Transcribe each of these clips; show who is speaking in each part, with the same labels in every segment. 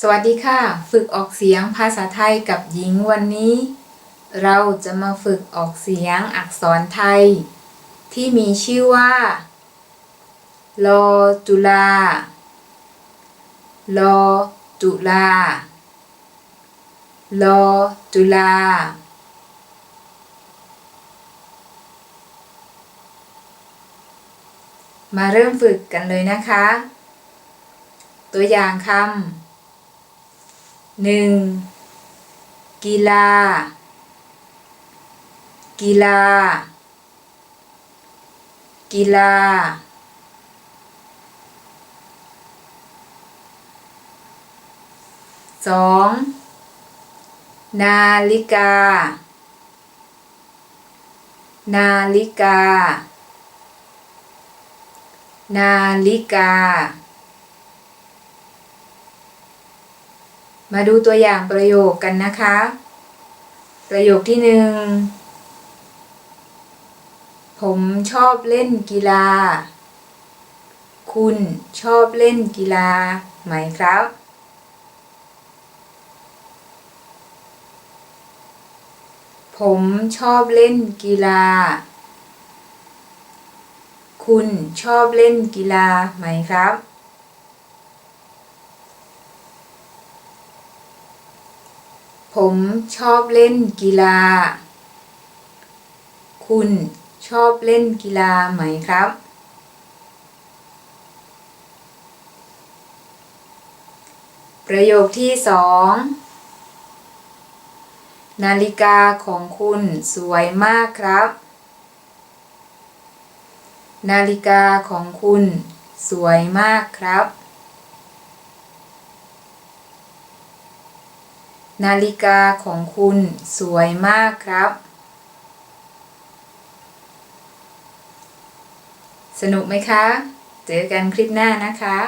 Speaker 1: สวัสดีค่ะ ฝึกออกเสียงภาษาไทยกับหญิงวันนี้ เราจะมาฝึกออกเสียงอักษรไทย ที่มีชื่อว่าลอจุลาลอจุลาลอจุลามาเริ่มฝึกกันเลยนะคะ ตัวอย่างคำ หนึ่งกีฬา กีฬา กีฬาสองนาฬิกา นาฬิกา นาฬิกา มาดูตัวอย่างประโยคกันนะคะ ประโยคที่หนึ่งผมชอบเล่นกีฬา คุณชอบเล่นกีฬาไหมครับ ผมชอบเล่นกีฬา คุณชอบเล่นกีฬาไหมครับ ผมชอบเล่นกีฬา คุณชอบเล่นกีฬาไหมครับ ประโยคที่สองนาฬิกาของคุณสวยมากครับ นาฬิกาของคุณสวยมากครับ นาฬิกาของคุณสวยมากครับ สนุกไหมคะ เจอกันคลิปหน้านะคะ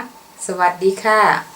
Speaker 1: สวัสดีค่ะ